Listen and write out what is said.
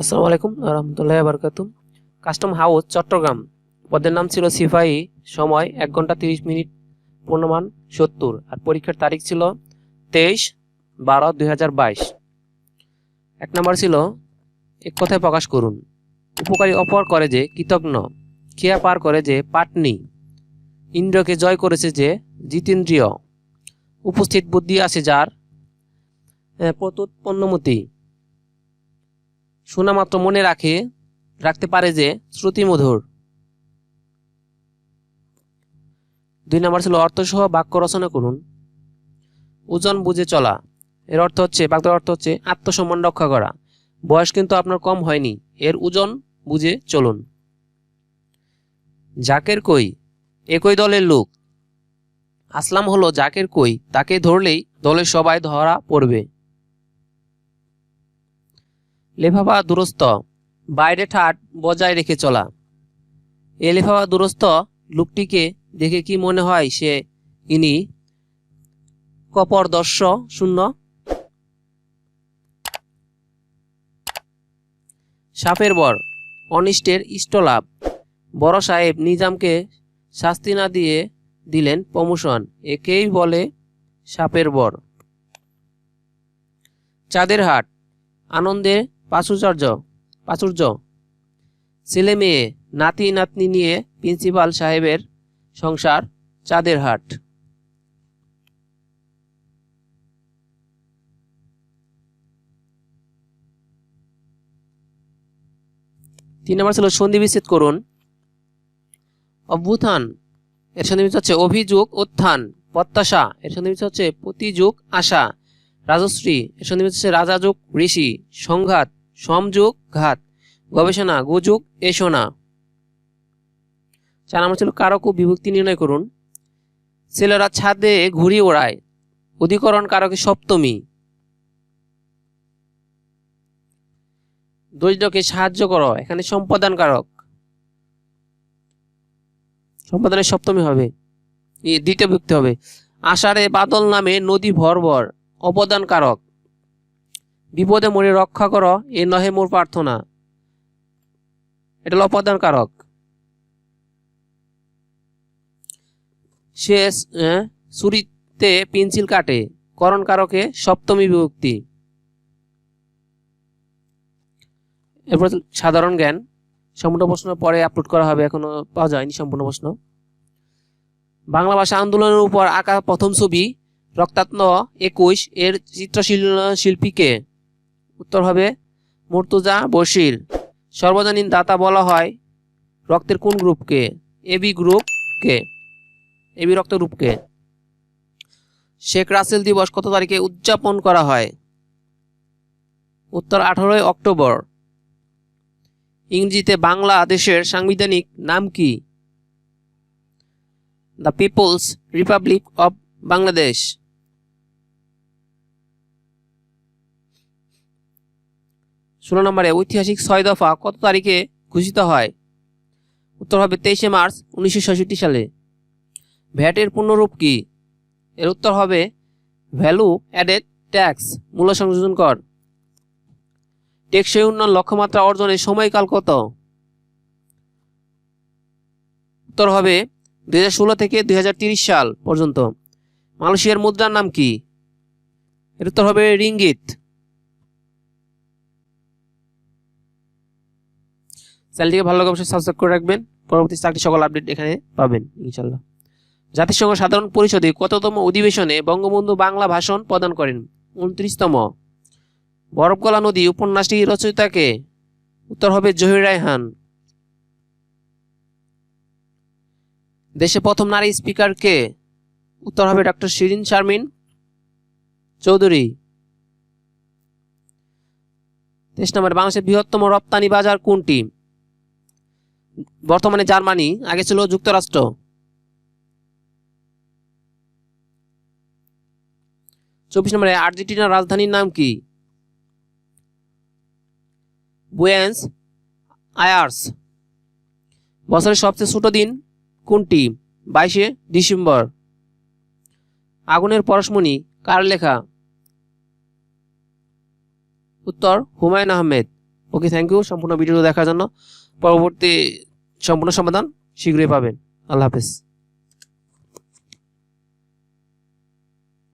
আসসালামু আলাইকুম রহমতুল্লাহ বারকাতু কাস্টম হাউস, চট্টগ্রাম। পদের নাম ছিল সিপাহী সময় এক ঘণ্টা তিরিশ মিনিট, পূর্ণমান সত্তর। আর পরীক্ষার তারিখ ছিল তেইশ বারো দুই এক নম্বর ছিল, এক কথায় প্রকাশ করুন। উপকারী অপর করে যে কৃতজ্ঞ, খেয়া পার করে যে পাটনি। ইন্দ্রকে জয় করেছে যে জিতেন্দ্রিয়। উপস্থিত বুদ্ধি আছে যার প্রত্যুৎপন্নমতি শোনা মাত্র মনে রাখে, রাখতে পারে যে শ্রুতিমধুর। দুই নম্বর ছিল অর্থসহ বাক্য রচনা করুন। ওজন বুঝে চলা। এর অর্থ হচ্ছে, বাক্যের অর্থ হচ্ছে আত্মসম্মান রক্ষা করা। বয়স কিন্তু আপনার কম হয়নি। এর ওজন বুঝে চলুন। জাকের কই? একই দলের লোক। আসলাম হলো জাকের কই। তাকে ধরলেই দলের সবাই ধরা পড়বে। লেফাফা দুরস্ত বাইরে ঠাট বজায় রেখে চলা। এ লেফাফা দুরস্ত লোকটিকে দেখে কি মনে হয় সে? ইনি কপরদর্শ শূন্য। সাপের বর, অনিষ্টের ইষ্টলাভ। বড় সাহেব নিজামকে শাস্তি না দিয়ে দিলেন প্রমোশন। একেই বলে সাপের বর। চাঁদের হাট আনন্দের প্রাচুর্য প্রাচুর্য ছেলে মেয়ে, নাতি, নাতনি নিয়ে প্রিন্সিপাল সাহেবের সংসার, চাঁদের হাট। তিন নম্বর ছিল সন্ধি বিচ্ছেদ করুন। অভ্যুত্থান, এর সন্ধি হচ্ছে অভিযোগ, উত্থান, প্রত্যাশা, এর সন্ধি হচ্ছে প্রতিযোগ, আশা। রাজশ্রী, এর সন্ধি হচ্ছে রাজাযোগ, ঋষি, সংঘাত সমযোগ ঘাত। গবেষণা গুযোগ এসোনা চার নম্বর ছিল কারক ও বিভক্তি নির্ণয় করুন। ছেলেরা ছাদে ঘুড়ি ওড়ায়। অধিকরণ কারকে সপ্তমী। দরিদ্রকে সাহায্য করো, এখানে সম্পাদন কারক। সম্পাদনের সপ্তমী হবে। দ্বিতীয় ব্যক্তি হবে। আষাঢ়ে বাদল নামে নদী ভরভর অবদান কারক। বিপদে মরে রক্ষা করো, এ নহে মোর প্রার্থনা। এটা হলো অপদান কারক সে ছুরিতে পেন্সিল কাটে করণ কারকে সপ্তমী বিভক্তি। এরপর সাধারণ জ্ঞান, সম্পূর্ণ প্রশ্ন পরে আপলোড করা হবে, এখনও পাওয়া যায়নি সম্পূর্ণ প্রশ্ন। বাংলা ভাষা আন্দোলনের উপর আঁকা প্রথম ছবি রক্তাত্ম একুশ, এর চিত্রশিল শিল্পীকে উত্তর হবে, মুর্তুজা বশির। সর্বজনীন দাতা বলা হয় রক্তের কোন গ্রুপকে? এবি গ্রুপকে। এবি রক্ত গ্রুপকে। শেখ রাসেল দিবস কত তারিখে উদযাপন করা হয়? উত্তর, আঠারোই অক্টোবর। ইংরেজিতে বাংলাদেশের সাংবিধানিক নাম কি? The people's republic of Bangladesh. ষোলো নম্বরে, ঐতিহাসিক ছয় দফা কত তারিখে ঘোষিত হয়? উত্তর হবে তেইশে মার্চ উনিশশো ছেষট্টি সালে। ভ্যাটের পূর্ণরূপ কি? এর উত্তর হবে, ভ্যালু অ্যাডেড ট্যাক্স, মূল্য সংযোজন কর। টেকসই উন্নয়ন লক্ষ্যমাত্রা অর্জনের সময়কাল কত? উত্তর হবে, দুই হাজার ষোলো থেকে দুই সাল পর্যন্ত। মালয়েশিয়ার মুদ্রার নাম কি? এর উত্তর হবে রিঙ্গিত। চ্যানেলটিকে ভালো লাগে অবশ্যই সাবস্ক্রাইব করে রাখবেন। পরবর্তী চাকরি সকল আপডেট এখানে পাবেন ইনশাল্লাহ জাতিসংঘ সাধারণ পরিষদে কততম অধিবেশনে বঙ্গবন্ধু বাংলা ভাষণ প্রদান করেন? উনত্রিশতম। বরফগলা নদী উপন্যাসটি রচয়িতাকে উত্তর হবে জহির রায়হান। দেশে প্রথম নারী স্পিকার কে উত্তর হবে ডক্টর শিরিন শারমিন চৌধুরী। তেইশ নম্বরে, বাংলাদেশের বৃহত্তম রপ্তানি বাজার কোনটি? বর্তমানে জার্মানি, আগে ছিল যুক্তরাষ্ট্র। চব্বিশ নম্বরে, আর্জেন্টিনার রাজধানীর নাম কি? Buenos Aires. বছরের সবচেয়ে ছোট দিন কোনটি? বাইশে ডিসেম্বর। আগুনের পরশমণি, কার লেখা? উত্তর Humayun Ahmed. Okay, thank you সম্পূর্ণ ভিডিও দেখার জন্য। পরবর্তী সম্পূর্ণ সমাধান শীঘ্রই পাবেন। আল্লাহ হাফেজ।